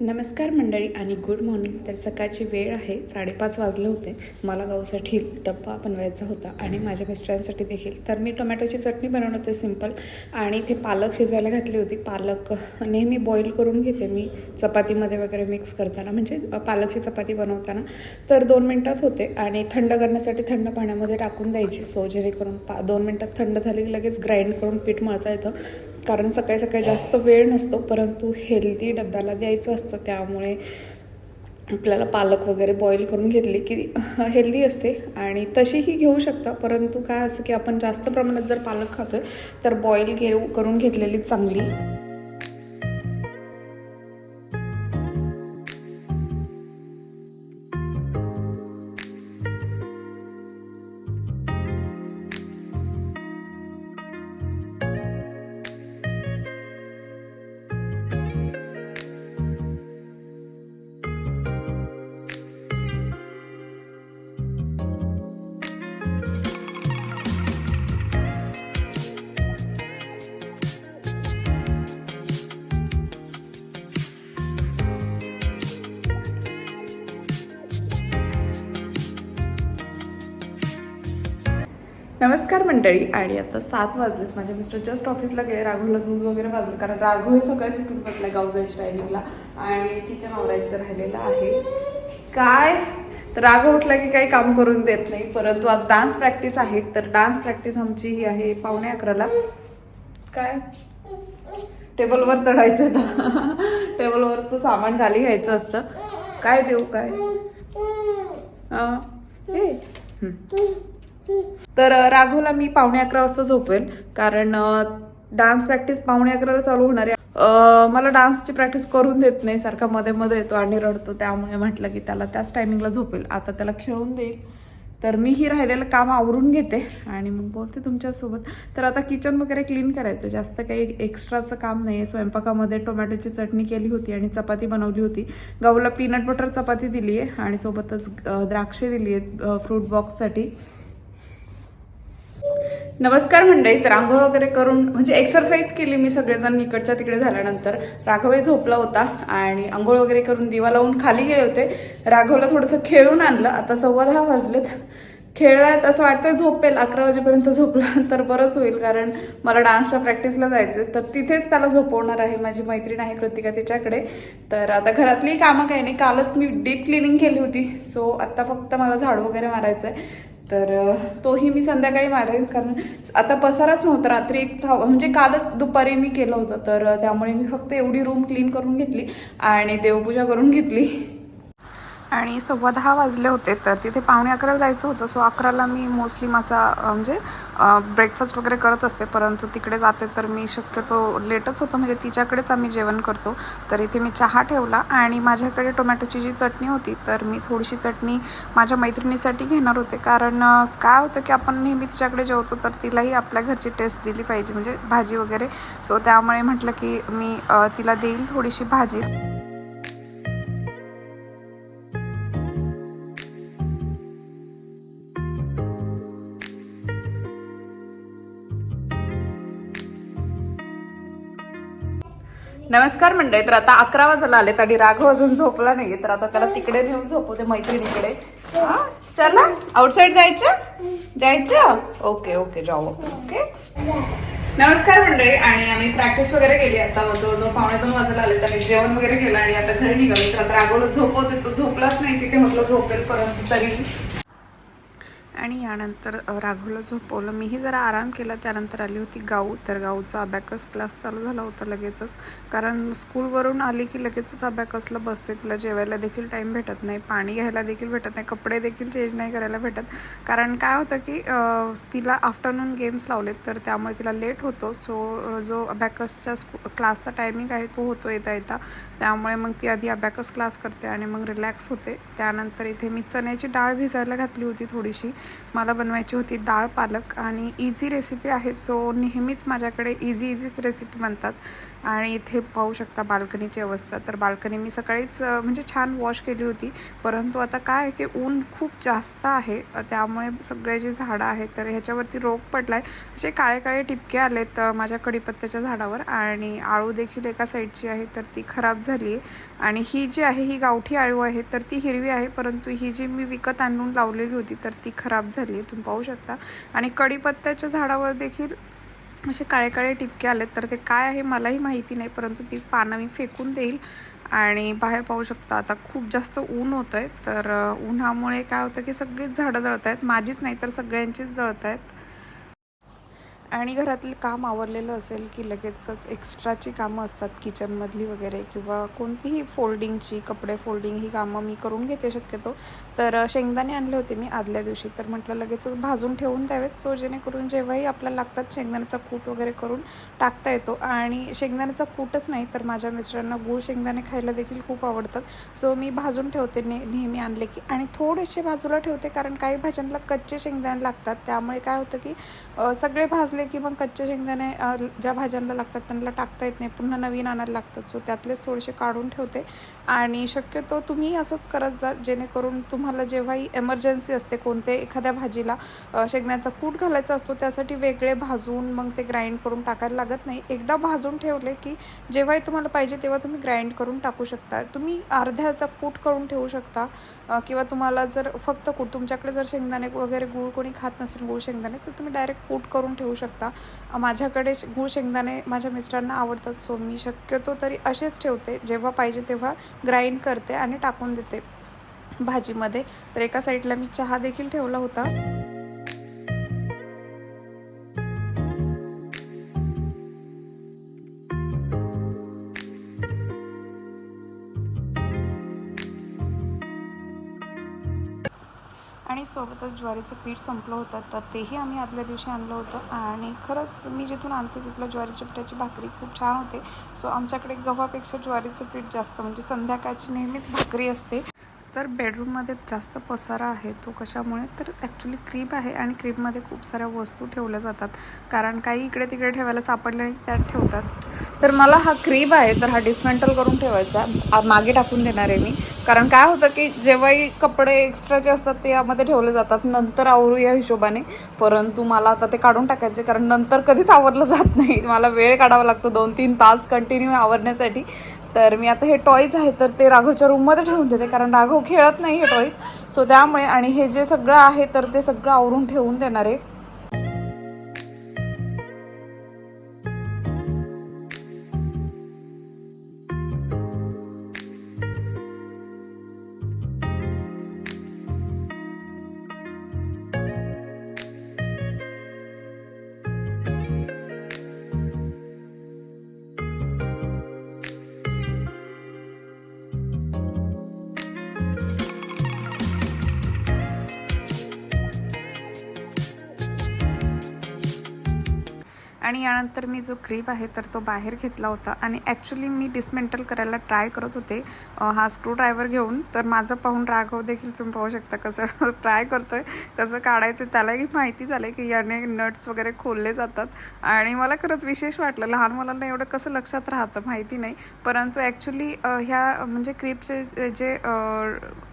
नमस्कार मंडळी आणि गुड मॉर्निंग. तर सकाळची वेळ आहे साडेपाच वाजले होते. मला गावसाठी डब्बा बनवायचा होता आणि माझ्या मिस्टरांसाठी देखील. तर मी टोमॅटोची चटणी बनवत होते सिंपल आणि इथे पालक शिजायला घातली होती. पालक नेहमी बॉईल करून घेते मी चपातीमध्ये वगैरे मिक्स करताना. म्हणजे पालकची चपाती बनवताना. तर दोन मिनटात होते आणि थंड करण्यासाठी थंड पाण्यामध्ये टाकून द्यायची. सो जेणेकरून पा दोन मिनटात थंड झाली लगेच ग्राइंड करून पीठ मळता येतं. कारण सकाळी सकाळी जास्त वेळ नसतो परंतु हेल्दी डब्याला द्यायचं असतं. त्यामुळे आपल्याला पालक वगैरे बॉईल करून घेतली की हेल्दी असते आणि तशीही घेऊ शकता. परंतु काय असतं की आपण जास्त प्रमाणात जर पालक खातोय तर बॉईल घेऊ करून घेतलेली चांगली. नमस्कार मंडळी. आणि आता सात वाजलेत. माझे मिस्टर जस्ट ऑफिसला गेले. राघवला दूध वगैरे वाजलं कारण राघू हे सकाळीच उठून बसला गावजायच्या टायमिंगला आणि किचन आवरायचं राहिलेलं आहे. काय? तर राघव उठला की काही काम करून देत नाही. परंतु आज डान्स प्रॅक्टिस आहे. तर डान्स प्रॅक्टिस आमची ही आहे पावणे अकराला. काय? टेबलवर चढायचं आहे टेबलवरचं सामान खाली घ्यायचं असतं. काय देऊ? काय? हे. तर राघवला मी पावणे अकरा वाजता झोपेल कारण डान्स प्रॅक्टिस पावणे अकराला चालू होणार आहे. मला डान्सची प्रॅक्टिस करून देत नाही सारखा मध्ये मध्ये येतो आणि रडतो त्यामुळे म्हटलं की त्याला त्याच टायमिंगला झोपेल. आता त्याला खेळून देईल. तर मी ही राहिलेलं काम आवरून घेते आणि मग बोलते तुमच्यासोबत. तर आता किचन वगैरे क्लीन करायचं. जास्त काही एक्स्ट्राचं काम नाही आहे स्वयंपाकामध्ये टोमॅटोची चटणी केली होती आणि चपाती बनवली होती. गहूला पीनट बटर चपाती दिली आहे आणि सोबतच द्राक्षे दिली आहेत फ्रूट बॉक्ससाठी नमस्कार मंडळी तर आंघोळ वगैरे करून म्हणजे एक्सरसाइज केली मी सगळेजण इकडच्या तिकडे झाल्यानंतर. राघवही झोपला होता आणि आंघोळ वगैरे करून दिवा लावून खाली गेले होते. राघवला थोडंसं खेळून आणलं. आता सव्वा दहा वाजलेत. खेळात असं वाटतं झोपेल. अकरा वाजेपर्यंत झोपला तर बरंच होईल कारण मला डान्सच्या प्रॅक्टिसला जायचं तर तिथेच त्याला झोपवणार आहे माझी मैत्रीण आहे कृतिका तिच्याकडे. तर आता घरातली कामं काही नाही. कालच मी डीप क्लिनिंग केली होती. सो आत्ता फक्त मला झाड वगैरे मारायचं आहे तर तोही मी संध्याकाळी मारेन कारण आता पसाराच नव्हता रात्री एक चा म्हणजे कालच दुपारी मी केलं होतं तर त्यामुळे मी फक्त एवढी रूम क्लीन करून घेतली आणि देवपूजा करून घेतली. आणि सव्वा दहा वाजले होते तर तिथे पावणे अकराला जायचं होतं. सो अकराला मी मोस्टली माझा म्हणजे ब्रेकफास्ट वगैरे करत असते. परंतु तिकडे जाते तर मी शक्यतो लेटच होतं. म्हणजे तिच्याकडेच आम्ही जेवण करतो. तर इथे मी चहा ठेवला आणि माझ्याकडे टोमॅटोची जी चटणी होती तर मी थोडीशी चटणी माझ्या मैत्रिणीसाठी घेणार होते. कारण काय होतं की आपण नेहमी तिच्याकडे जेवतो तर तिलाही आपल्या घरची टेस्ट दिली पाहिजे. म्हणजे भाजी वगैरे. सो त्यामुळे म्हटलं की मी तिला देईल थोडीशी भाजी. नमस्कार मंडळी तर आता अकरा वाजायला आलेत आणि राघव अजून झोपला नाहीये तर आता त्याला तिकडे नेऊन झोपवते मैत्रिणीकडे. हा? चला आउटसाईड जायचं? जायचं? ओके ओके जाऊ ओके नमस्कार मंडळी आणि आम्ही प्रॅक्टिस वगैरे केली आता जवळजवळ पावणे दोन वाजायला आले तर जेवण वगैरे केलं आणि आता घरी निघालो. तर आता राघवला झोपवते तो झोपलाच नाही तिथे म्हटलं झोपेल परंतु तरी. आणि यानंतर राघवला झोपवलं. मीही जरा आराम केला. त्यानंतर आली होती गाऊ. तर गाऊचा अबॅकस क्लास चालू झाला होता लगेचच. कारण स्कूलवरून आली की लगेचच अबॅकसला बसते. तिला जेवायला देखील टाईम भेटत नाही. पाणी घ्यायला देखील भेटत नाही. कपडे देखील चेंज नाही करायला भेटत. कारण काय होतं की तिला आफ्टरनून गेम्स लावलेत. तर त्यामुळे तिला लेट होतो. सो जो अबॅकसच्या स्कू क्लासचा टायमिंग आहे तो होतो येता येता. त्यामुळे मग ती आधी अबॅकस क्लास करते आणि मग रिलॅक्स होते. त्यानंतर इथे मी चण्याची डाळ भिजायला घातली होती थोडीशी. मला बनवायची होती डाळ पालक आणि इझी रेसिपी आहे. सो नेहमीच माझ्याकडे इझी इझीच रेसिपी बनतात. आणि इथे पाहू शकता बाल्कनीची अवस्था. तर बाल्कनी मी सकाळीच म्हणजे छान वॉश केली होती. परंतु आता काय आहे की ऊन खूप जास्त आहे. त्यामुळे सगळे जे झाडं आहेत तर ह्याच्यावरती रोग पडला आहे असे काळे काळे टिपके आलेत माझ्या कडीपत्त्याच्या झाडावर. आणि आळू देखील एका साईडची आहे तर ती खराब झाली आहे आणि ही जी आहे ही गावठी आळू आहे तर ती हिरवी आहे. परंतु ही जी मी विकत आणून लावलेली होती तर ती खराब खराब झाली आहे तुम्ही पाहू शकता. आणि कडीपत्त्याच्या झाडावर देखील असे काळे काळे टिपके आलेत. तर ते काय आहे मलाही माहिती नाही परंतु ती पानं मी फेकून देईल. आणि बाहेर पाहू शकता आता खूप जास्त ऊन होतं आहे तर उन्हामुळे काय होतं की सगळीच झाडं जळत आहेत माझीच नाही तर सगळ्यांचीच जळत आहेत आणि घरातलं काम आवरलेलं असेल की लगेचच एक्स्ट्राची कामं असतात किचनमधली वगैरे किंवा कोणतीही फोल्डिंगची कपडे फोल्डिंग ही कामं मी करून घेते शक्यतो. तर शेंगदाणे आणले होते मी आदल्या दिवशी. तर म्हटलं लगेचच भाजून ठेवून द्यावेत. सो जेणेकरून जेव्हाही आपल्याला लागतात शेंगदाण्याचा कूट वगैरे करून टाकता येतो. आणि शेंगदाण्याचा कूटच नाही तर माझ्या मिस्टरांना गूळ शेंगदाणे खायला देखील खूप आवडतात. सो मी भाजून ठेवते ने नेहमी आणले की. आणि थोडेसे बाजूला ठेवते कारण काही भाज्यांना कच्चे शेंगदाणे लागतात. त्यामुळे काय होतं की सगळे भाजले की मग कच्चे शेंगदाणे ज्या भाज्यांना लागतात त्यांना टाकता येत नाही. पुन्हा नवीन आणायला लागतात. सो त्यातलेच थोडेसे काढून ठेवते. आणि शक्यतो तुम्ही असंच करत जा जेणेकरून तुम्हाला जेव्हाही एमर्जन्सी असते कोणते एखाद्या भाजीला शेंगण्याचा शेंगदाण्याचा कूट घालायचा असतो त्यासाठी वेगळे भाजून मग ते ग्राइंड करून टाकायला लागत नाही. एकदा भाजून ठेवले की जेव्हाही तुम्हाला पाहिजे तेव्हा तुम्ही ग्राइंड करून टाकू शकता. तुम्ही अर्ध्याचा कूट करून ठेवू शकता किंवा तुम्हाला जर फक्त कूट तुमच्याकडे जर शेंगदाणे वगैरे गूळ कोणी खात नसेल गूळ शेंगदाणे तर तुम्ही डायरेक्ट कूट करून ठेवू शकता. शकता. माझ्याकडे गूळ शेंगदाणे माझ्या मिस्टरांना आवडतात सो मी शक्यतो तरी असेच ठेवते. जेव्हा पाहिजे तेव्हा ग्राइंड करते आणि टाकून देते भाजीमध्ये. तर एका साईडला मी चहा देखील ठेवला होता. आणि सोबतच ज्वारीचं पीठ संपलं होतं तर तेही आम्ही आदल्या दिवशी आणलं होतं. आणि खरंच मी जिथून आणते तिथलं ज्वारीच्या पिठाची भाकरी खूप छान होते. सो आमच्याकडे गव्हापेक्षा ज्वारीचं पीठ जास्त म्हणजे संध्याकाळची नेहमीच भाकरी असते. तर बेडरूममध्ये जास्त पसारा आहे तो कशामुळे तर ॲक्च्युली क्रीब आहे आणि क्रीबमध्ये खूप साऱ्या वस्तू ठेवल्या जातात. कारण काही इकडे तिकडे ठेवायला सापडल्या नाही त्यात ठेवतात. तर मला हा क्रीब आहे तर हा डिस्मेंटल करून ठेवायचा. मागे टाकून देणार आहे मी. कारण काय होतं की जेव्हाही कपडे एक्स्ट्राचे असतात ते यामध्ये ठेवले जातात नंतर आवरू या हिशोबाने. परंतु मला आता ते काढून टाकायचे कारण नंतर कधीच आवरलं जात नाही. मला वेळ काढावा लागतो दोन तीन तास कंटिन्यू आवरण्यासाठी. तर मी आता हे टॉईज आहे तर ते राघवच्या रूममध्ये ठेवून देते कारण राघव खेळत नाही हे टॉईज सो त्यामुळे आणि हे जे सगळं आहे तर ते सगळं आवरून ठेवून देणार आहे. आणि यानंतर मी जो क्रीप आहे तर तो बाहेर घेतला होता. आणि ॲक्च्युली मी डिसमेंटल करायला ट्राय करत होते. हा स्क्रूड्रायव्हर घेऊन. तर माझं पाहून राघव देखील तुम्ही पाहू शकता कसं ट्राय करतो आहे कसं काढायचं त्यालाही माहिती झालं की याने नट्स वगैरे खोलले जातात. आणि मला खरंच विशेष वाटलं. लहान मुलांना एवढं कसं लक्षात राहतं माहिती नाही. परंतु ॲक्च्युली ह्या म्हणजे क्रीपचे जे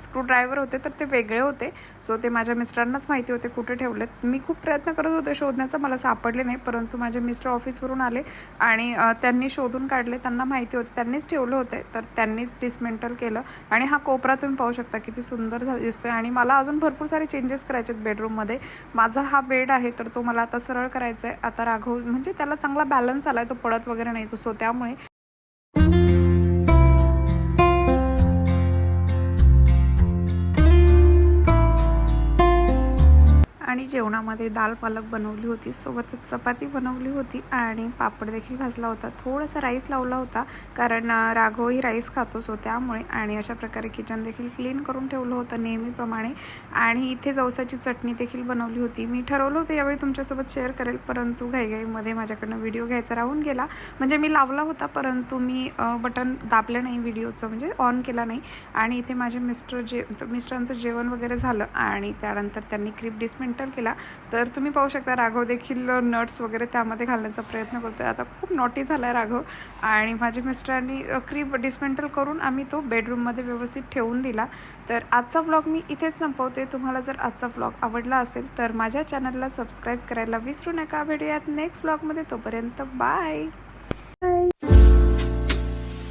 स्क्रूड्रायव्हर होते तर ते वेगळे होते. सो ते माझ्या मिस्टरांनाच माहिती होते कुठे ठेवलेत. मी खूप प्रयत्न करत होते शोधण्याचा. मला सापडले नाही. परंतु माझ्या माझे मिस्टर ऑफिसवरून आले आणि त्यांनी शोधून काढले त्यांना माहिती होती त्यांनीच ठेवलं होते तर त्यांनीच डिसमेंटल केलं आणि हा कोपरा तुम्ही पाहू शकता किती सुंदर झा- दिसतोय आणि मला अजून भरपूर सारे चेंजेस करायचे आहेत बेडरूममध्ये माझा हा बेड आहे तर तो मला आता सरळ करायचा आहे आता राघव म्हणजे त्याला चांगला बॅलन्स आला आहे तो पडत वगैरे नाही तो सो त्यामुळे सकाळी जेवणामध्ये दाल पालक बनवली होती सोबतच चपाती बनवली होती आणि पापड देखील भाजला होता. थोडासा राईस लावला होता कारण राघवही राईस खातोच सो त्यामुळे आणि अशा प्रकारे किचन देखील क्लीन करून ठेवलं होतं नेहमीप्रमाणे. आणि इथे जवसाची चटणी देखील बनवली होती. मी ठरवलं होतं यावेळी तुमच्यासोबत शेअर करेल परंतु घाईघाईमध्ये माझ्याकडनं व्हिडिओ घ्यायचा राहून गेला. म्हणजे मी लावला होता परंतु मी बटन दाबलं नाही व्हिडिओचं म्हणजे ऑन केला नाही. आणि इथे माझे मिस्टर जे मिस्टरांचं जेवण वगैरे झालं आणि त्यानंतर त्यांनी क्रीप डिसमेंटल केला तर तुम्ही पाहू शकता राघव देखील नट्स वगैरे त्यामध्ये घालण्याचा प्रयत्न करतो आहे आता खूप नॉटी झाला आहे राघव आणि माझ्या मिस्टरांनी क्रीप डिसमेंटल करून आम्ही तो बेडरूममध्ये व्यवस्थित ठेवून दिला. तर आजचा व्लॉग मी इथेच संपवते. तुम्हाला जर आजचा व्लॉग आवडला असेल तर माझ्या चॅनलला सबस्क्राईब करायला विसरू नका. भेटूयात नेक्स्ट व्लॉगमध्ये तोपर्यंत बाय